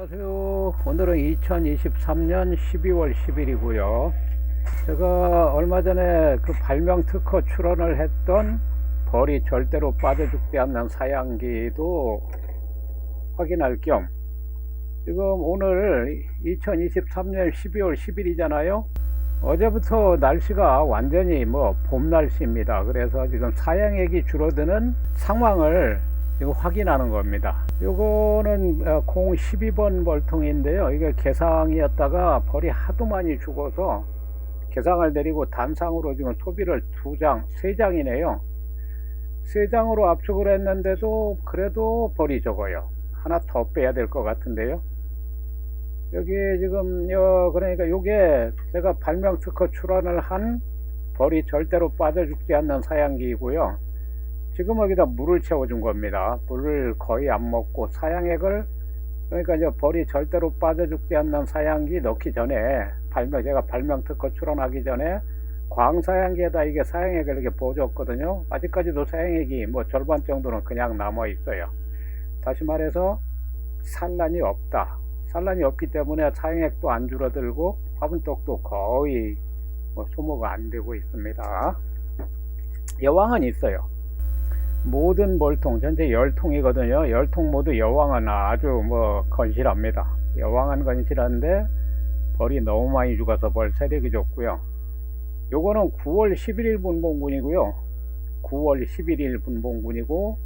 안녕하세요. 오늘은 2023년 12월 10일이고요. 제가 얼마 전에 그 발명 특허 출원을 했던 벌이 절대로 빠져 죽지 않는 사양기도 확인할 겸 지금 오늘 2023년 12월 10일이잖아요. 어제부터 날씨가 완전히 뭐 봄 날씨입니다. 그래서 지금 사양액이 줄어드는 상황을 지금 확인하는 겁니다. 요거는 어, 공 12번 벌통인데요. 이게 개상이었다가 벌이 하도 많이 죽어서 개상을 내리고 단상으로 지금 소비를 두 장, 세 장이네요. 세 장으로 압축을 했는데도 그래도 벌이 적어요. 하나 더 빼야 될 것 같은데요. 여기 지금 요 그러니까 요게 제가 발명 특허 출원을 한 벌이 절대로 빠져 죽지 않는 사양기이고요. 지금 여기다 물을 채워준 겁니다. 물을 거의 안 먹고 사양액을 그러니까 이제 벌이 절대로 빠져 죽지 않는 사양기 넣기 전에 발명 제가 발명 특허 출원하기 전에 광사양기에다 이게 사양액을 이렇게 보여줬거든요. 아직까지도 사양액이 뭐 절반 정도는 그냥 남아 있어요. 다시 말해서 산란이 없다. 산란이 없기 때문에 사양액도 안 줄어들고 화분떡도 거의 뭐 소모가 안 되고 있습니다. 여왕은 있어요. 모든 벌통 전체 열통이거든요. 열통 모두 여왕은 아주 뭐 건실합니다. 여왕은 건실한데 벌이 너무 많이 죽어서 벌 세력이 좋고요. 요거는 9월 11일 분봉군이고요. 9월 11일 분봉군이고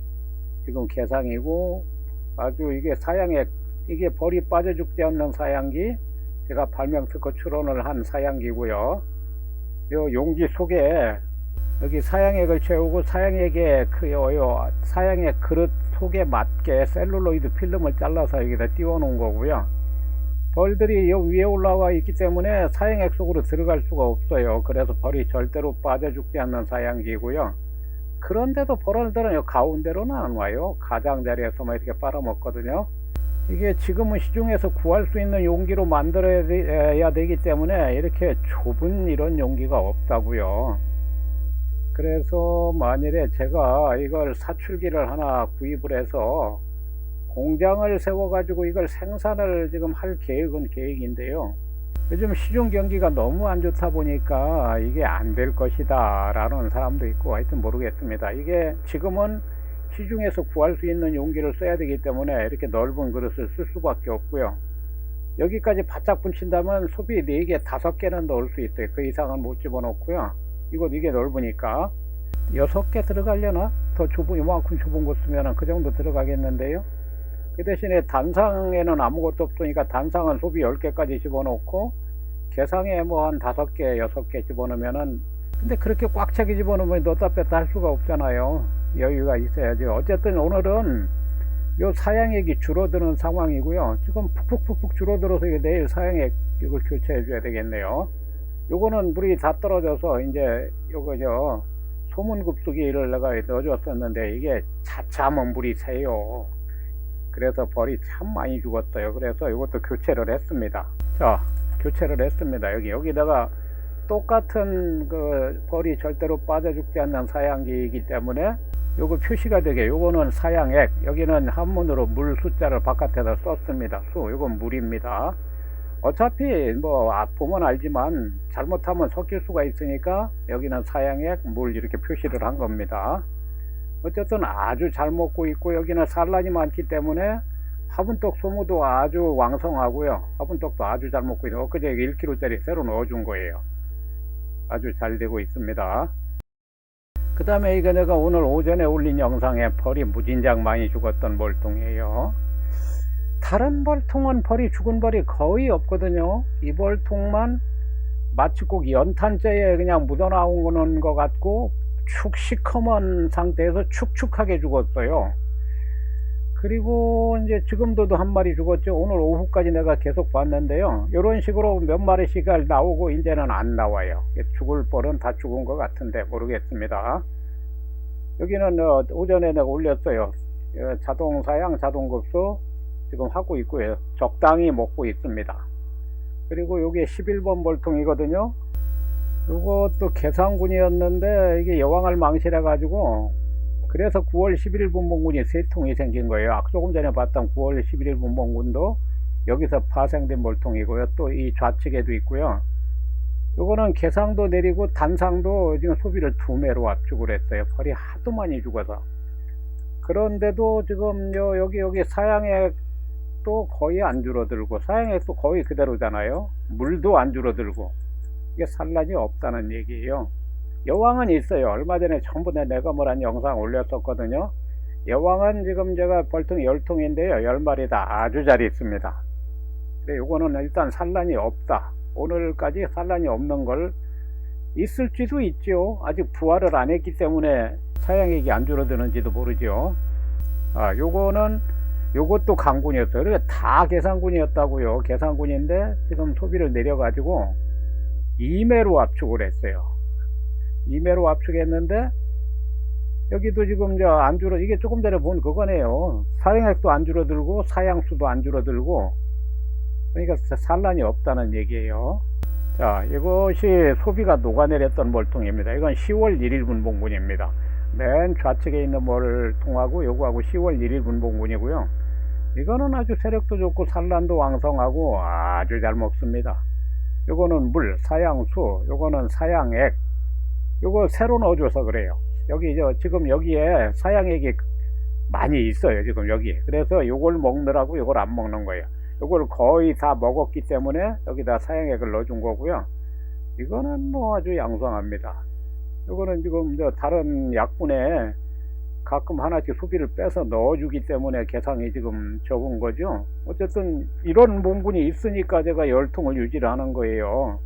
지금 개상이고 아주 이게 사양액 이게 벌이 빠져 죽지 않는 사양기 제가 발명 특허 출원을 한 사양기고요. 요 용지 속에 여기 사양액을 채우고 사양액에 그 요, 요 사양액 그릇 속에 맞게 셀룰로이드 필름을 잘라서 여기다 띄워 놓은 거고요. 벌들이 요 위에 올라와 있기 때문에 사양액 속으로 들어갈 수가 없어요. 그래서 벌이 절대로 빠져 죽지 않는 사양기고요. 그런데도 벌들은 요 가운데로는 안 와요. 가장자리에서만 이렇게 빨아먹거든요. 이게 지금은 시중에서 구할 수 있는 용기로 만들어야 되기 때문에 이렇게 좁은 이런 용기가 없다고요. 그래서 만일에 제가 이걸 사출기를 하나 구입을 해서 공장을 세워 가지고 이걸 생산을 지금 할 계획은 계획인데요. 요즘 시중 경기가 너무 안 좋다 보니까 이게 안 될 것이다 라는 사람도 있고 하여튼 모르겠습니다. 이게 지금은 시중에서 구할 수 있는 용기를 써야 되기 때문에 이렇게 넓은 그릇을 쓸 수밖에 없고요. 여기까지 바짝 붙인다면 소비 4개, 5개는 넣을 수 있어요. 그 이상은 못 집어넣고요. 이거 이게 넓으니까 6개 들어가려나? 더 좁은 이만큼 좁은 거 쓰면 그 정도 들어가겠는데요. 그 대신에 단상에는 아무것도 없으니까 단상은 소비 10개까지 집어넣고 개상에 뭐 한 5개, 6개 집어넣으면은 근데 그렇게 꽉 차게 집어넣으면 넣다 뺐다 할 수가 없잖아요. 여유가 있어야지. 어쨌든 오늘은 요 사양액이 줄어드는 상황이고요. 지금 푹푹푹푹 줄어들어서 내일 사양액 이걸 교체해 줘야 되겠네요. 요거는 물이 다 떨어져서 이제 요거 저 소문급수기를 내가 넣어줬었는데 이게 차차하면 물이 새요. 그래서 벌이 참 많이 죽었어요. 그래서 이것도 교체를 했습니다. 자, 교체를 했습니다. 여기 여기다가 똑같은 그 벌이 절대로 빠져 죽지 않는 사양기이기 때문에 요거 표시가 되게 요거는 사양액 여기는 한문으로 물 숫자를 바깥에다 썼습니다. 수 요건 물입니다. 어차피 뭐 아, 보면 알지만 잘못하면 섞일 수가 있으니까 여기는 사양액 물 이렇게 표시를 한 겁니다. 어쨌든 아주 잘 먹고 있고 여기는 산란이 많기 때문에 화분떡 소모도 아주 왕성하고요. 화분떡도 아주 잘 먹고 있고 엊그제 1kg짜리 새로 넣어준 거예요. 아주 잘 되고 있습니다. 그 다음에 이거 내가 오늘 오전에 올린 영상에 벌이 무진장 많이 죽었던 벌통이에요. 다른 벌통은 벌이 죽은 벌이 거의 없거든요. 이 벌통만 마치 꼭 연탄재에 그냥 묻어나온 것 같고 축 시커먼 상태에서 축축하게 죽었어요. 그리고 이제 지금도 한 마리 죽었죠. 오늘 오후까지 내가 계속 봤는데요. 이런 식으로 몇 마리씩 나오고 이제는 안 나와요. 죽을 벌은 다 죽은 것 같은데 모르겠습니다. 여기는 어, 오전에 내가 올렸어요. 어, 자동 사양, 자동 급수 지금 하고 있고요. 적당히 먹고 있습니다. 그리고 이게 11번 벌통이거든요. 이것도 계산군이었는데 이게 여왕을 망실해 가지고 그래서 9월 11일 분봉군이 세 통이 생긴 거예요. 조금 전에 봤던 9월 11일 분봉군도 여기서 파생된 몰통이고요. 또 이 좌측에도 있고요. 요거는 개상도 내리고 단상도 지금 소비를 두 매로 압축을 했어요. 벌이 하도 많이 죽어서. 그런데도 지금 요 여기 여기 사양 액도 거의 안 줄어들고 사양액도 거의 그대로잖아요. 물도 안 줄어들고 이게 산란이 없다는 얘기예요. 여왕은 있어요. 얼마 전에 전부 내 내가 뭐란 영상 올렸었거든요. 여왕은 지금 제가 벌통 10통인데요. 10마리 다 아주 잘 있습니다. 근데 요거는 일단 산란이 없다. 오늘까지 산란이 없는 걸 있을지도 있죠. 아직 부활을 안 했기 때문에 사양액이 안 줄어드는지도 모르죠. 아, 요거는 요것도 강군이었어요. 그러니까 다 계산군이었다고요. 계산군인데 지금 소비를 내려가지고 2매로 압축을 했어요. 2매로 압축했는데 여기도 지금 저 안 줄어 이게 조금 전에 본 그거네요. 사양액도 안 줄어들고 사양수도 안 줄어들고 그러니까 산란이 없다는 얘기예요. 자, 이것이 소비가 녹아내렸던 몰통입니다. 이건 10월 1일 분봉군입니다. 맨 좌측에 있는 몰통하고 요거하고 10월 1일 분봉군이고요. 이거는 아주 세력도 좋고 산란도 왕성하고 아주 잘 먹습니다. 요거는 물, 사양수, 요거는 사양액. 요거 새로 넣어줘서 그래요. 여기 저 지금 여기에 사양액이 많이 있어요. 지금 여기. 그래서 요걸 먹느라고 요걸 안 먹는 거예요. 요걸 거의 다 먹었기 때문에 여기다 사양액을 넣어준 거고요. 이거는 뭐 아주 양성합니다. 요거는 지금 저 다른 약분에 가끔 하나씩 소비를 빼서 넣어주기 때문에 개상이 지금 적은 거죠. 어쨌든 이런 몸군이 있으니까 제가 열통을 유지를 하는 거예요.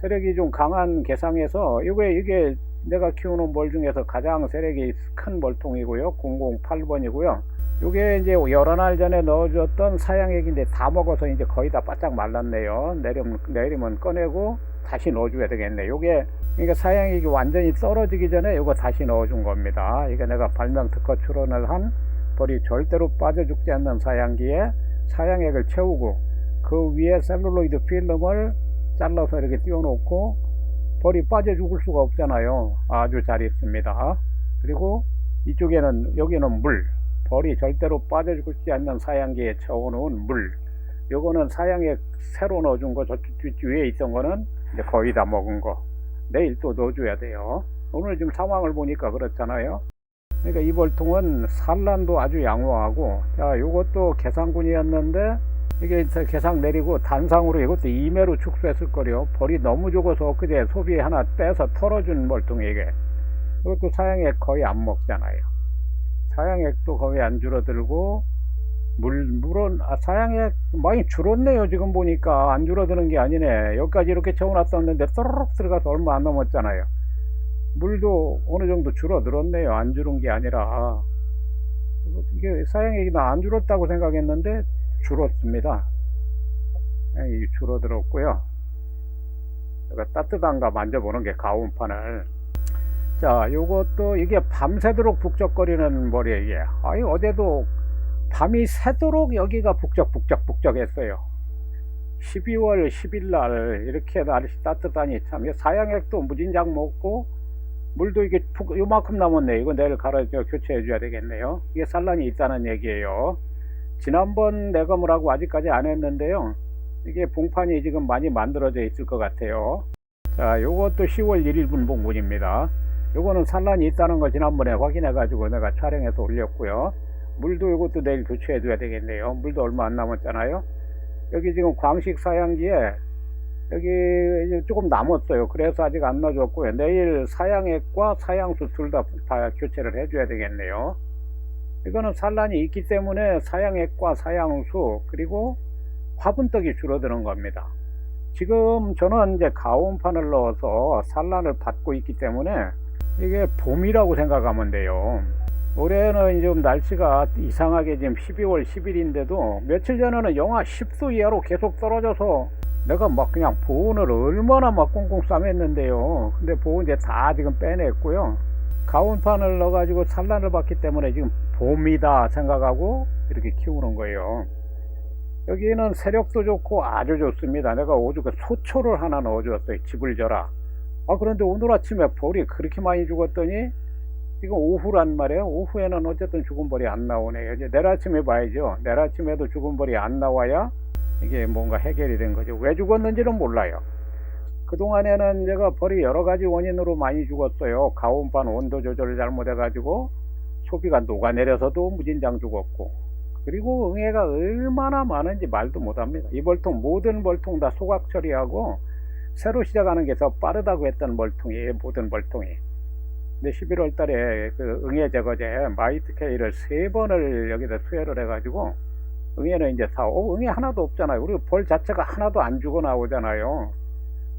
세력이 좀 강한 개상에서 이게 이게 내가 키우는 벌 중에서 가장 세력이 큰 벌통이고요. 008번이고요. 이게 이제 여러 날 전에 넣어줬던 사양액인데 다 먹어서 이제 거의 다 바짝 말랐네요. 내리면, 내리면 꺼내고 다시 넣어줘야 되겠네. 요게 그러니까 사양액이 완전히 떨어지기 전에 이거 다시 넣어준 겁니다. 이게 내가 발명 특허 출원을 한 벌이 절대로 빠져 죽지 않는 사양기에 사양액을 채우고 그 위에 셀룰로이드 필름을 잘라서 이렇게 띄워놓고 벌이 빠져 죽을 수가 없잖아요. 아주 잘 있습니다. 그리고 이쪽에는 여기는 물 벌이 절대로 빠져 죽지 않는 사양기에 채워놓은 물 요거는 사양액 새로 넣어준 거 저 뒤에 있던 거는 이제 거의 다 먹은 거 내일 또 넣어줘야 돼요. 오늘 지금 상황을 보니까 그렇잖아요. 그러니까 이 벌통은 산란도 아주 양호하고 자 요것도 계산군이었는데 이게 계산 내리고 단상으로 이것도 2매로 축소했을 거요 벌이 너무 죽어서 엊그제 소비 하나 빼서 털어준 이게 이것도 사양액 거의 안 먹잖아요. 사양액도 거의 안 줄어들고 물, 물은, 아, 사양액 많이 줄었네요. 지금 보니까. 안 줄어드는 게 아니네. 여기까지 이렇게 채워놨었는데, 또르륵 들어가서 얼마 안 넘었잖아요. 물도 어느 정도 줄어들었네요. 안 줄은 게 아니라. 이게 사양액이 나 안 줄었다고 생각했는데, 줄었습니다. 이 줄어들었고요. 제가 따뜻한가 만져보는 게 가온판을. 자, 요것도 이게 밤새도록 북적거리는 머리에 이게. 아니, 어제도 밤이 새도록 여기가 북적북적 북적 했어요. 12월 10일 날 이렇게 날씨 따뜻하니 참 사양액도 무진장 먹고 물도 이게 푹 요만큼 남았네. 이거 내일 갈아 교체해 줘야 되겠네요. 이게 산란이 있다는 얘기예요. 지난번 내검을 하고 아직까지 안 했는데요. 이게 봉판이 지금 많이 만들어져 있을 것 같아요. 자, 요것도 10월 1일 분봉문입니다. 요거는 산란이 있다는 거 지난번에 확인해 가지고 내가 촬영해서 올렸고요. 물도 이것도 내일 교체해 줘야 되겠네요. 물도 얼마 안 남았잖아요. 여기 지금 광식 사양기에 여기 조금 남았어요. 그래서 아직 안 넣어줬고요. 내일 사양액과 사양수 둘 다 다 교체를 해줘야 되겠네요. 이거는 산란이 있기 때문에 사양액과 사양수 그리고 화분떡이 줄어드는 겁니다. 지금 저는 이제 가온판을 넣어서 산란을 받고 있기 때문에 이게 봄이라고 생각하면 돼요. 올해는 좀 날씨가 이상하게 지금 12월 10일인데도 며칠 전에는 영하 10도 이하로 계속 떨어져서 내가 막 그냥 보온을 얼마나 막 꽁꽁 싸맸는데요. 근데 보온 이제 다 지금 빼냈고요. 가온판을 넣어가지고 산란을 받기 때문에 지금 봄이다 생각하고 이렇게 키우는 거예요. 여기는 세력도 좋고 아주 좋습니다. 내가 오죽 소초를 하나 넣어줬어요. 집을 져라. 아, 그런데 오늘 아침에 벌이 그렇게 많이 죽었더니 지금 오후란 말이에요. 오후에는 어쨌든 죽은 벌이 안 나오네요. 이제 내일 아침에 봐야죠. 내일 아침에도 죽은 벌이 안 나와야 이게 뭔가 해결이 된 거죠. 왜 죽었는지는 몰라요. 그동안에는 제가 벌이 여러 가지 원인으로 많이 죽었어요. 가온반 온도 조절을 잘못해가지고 소비가 녹아내려서도 무진장 죽었고 그리고 응애가 얼마나 많은지 말도 못합니다. 이 벌통 모든 벌통 다 소각 처리하고 새로 시작하는 게 더 빠르다고 했던 벌통이에요. 모든 벌통이. 근데 11월 달에 그 응애 제거제 마이트 K를 세 번을 여기다 투여를 해가지고 응애는 이제 다, 어, 응애 하나도 없잖아요. 그리고 벌 자체가 하나도 안 죽어 나오잖아요.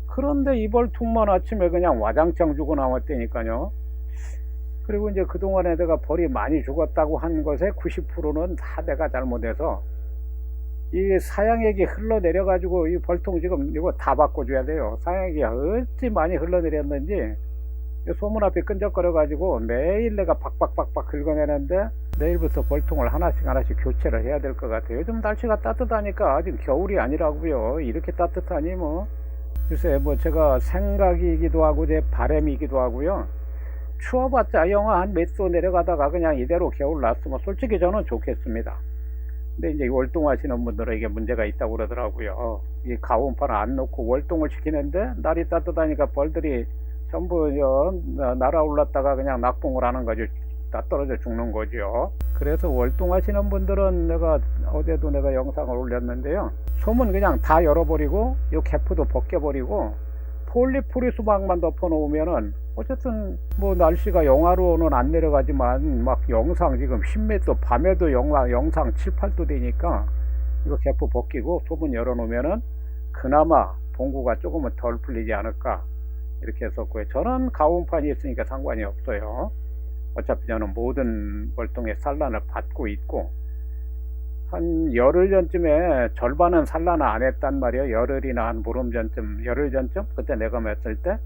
그런데 이 벌통만 아침에 그냥 와장창 죽어 나왔다니까요. 그리고 이제 그동안에 내가 벌이 많이 죽었다고 한 것의 90%는 다 내가 잘못해서 이 사양액이 흘러내려 가지고 이 벌통 지금 이거 다 바꿔줘야 돼요. 사양액이 어찌 많이 흘러내렸는지 이 소문 앞에 끈적거려 가지고 매일 내가 박박박박 긁어내는데 내일부터 벌통을 하나씩 하나씩 교체를 해야 될 것 같아요. 요즘 날씨가 따뜻하니까 아직 겨울이 아니라고요. 이렇게 따뜻하니 뭐 글쎄 뭐 제가 생각이기도 하고 제 바람이기도 하고요. 추워봤자 영하 한 몇 도 내려가다가 그냥 이대로 겨울 났으면 솔직히 저는 좋겠습니다. 근데 이제 월동하시는 분들은 이게 문제가 있다고 그러더라고요. 이 가온판을 안 놓고 월동을 시키는데 날이 따뜻하니까 벌들이 전부 저 날아올랐다가 그냥 낙봉을 하는 거죠. 다 떨어져 죽는 거죠. 그래서 월동하시는 분들은 내가 어제도 내가 영상을 올렸는데요. 솜은 그냥 다 열어버리고 이 개프도 벗겨버리고 폴리포리 수박만 덮어놓으면은 어쨌든 뭐 날씨가 영하로는 안 내려가지만 막 영상 지금 10m 밤에도 영하 영상 7, 8도 되니까 이거 개프 벗기고 소문 열어놓으면은 그나마 봉구가 조금은 덜 풀리지 않을까 이렇게 했었고요. 저는 가온판이 있으니까 상관이 없어요. 어차피 저는 모든 월동의 산란을 받고 있고 한 열흘 전쯤에 절반은 산란을 안 했단 말이에요. 열흘이나 한 보름 전쯤, 열흘 전쯤 그때 내감했을 때.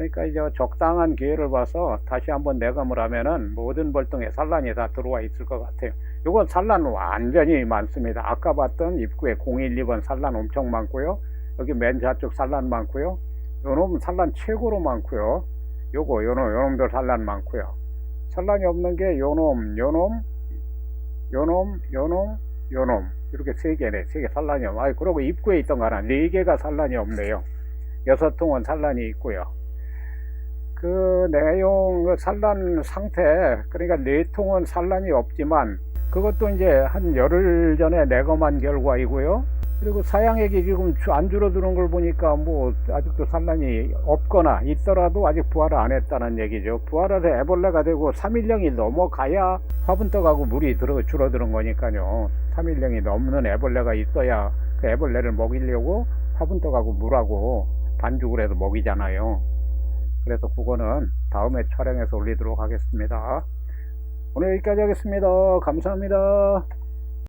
그러니까 이제 적당한 기회를 봐서 다시 한번 내감을 하면은 모든 벌통에 산란이 다 들어와 있을 것 같아요. 이건 산란 완전히 많습니다. 아까 봤던 입구에 012번 산란 엄청 많고요. 여기 맨 좌쪽 산란 많고요. 요놈 산란 최고로 많고요. 요거 요놈 요놈들 산란 많고요. 산란이 없는 게 요놈 요놈 요놈 요놈 요놈 이렇게 세 개네 세 개 산란이 없. 아 그리고 입구에 있던 거 하나 네 개가 산란이 없네요. 여섯 통은 산란이 있고요. 그 내용 그 산란 상태 그러니까 네 통은 산란이 없지만 그것도 이제 한 열흘 전에 내검한 결과이고요. 그리고 사양액이 지금 주- 안 줄어드는 걸 보니까 뭐 아직도 산란이 없거나 있더라도 아직 부활을 안 했다는 얘기죠. 부활해서 애벌레가 되고 3일령이 넘어가야 화분 떠가고 물이 들어 줄어드는 거니까요. 3일령이 넘는 애벌레가 있어야 그 애벌레를 먹이려고 화분 떠가고 물하고 반죽을 해서 먹이잖아요. 그래서 그거는 다음에 촬영해서 올리도록 하겠습니다. 오늘 여기까지 하겠습니다. 감사합니다.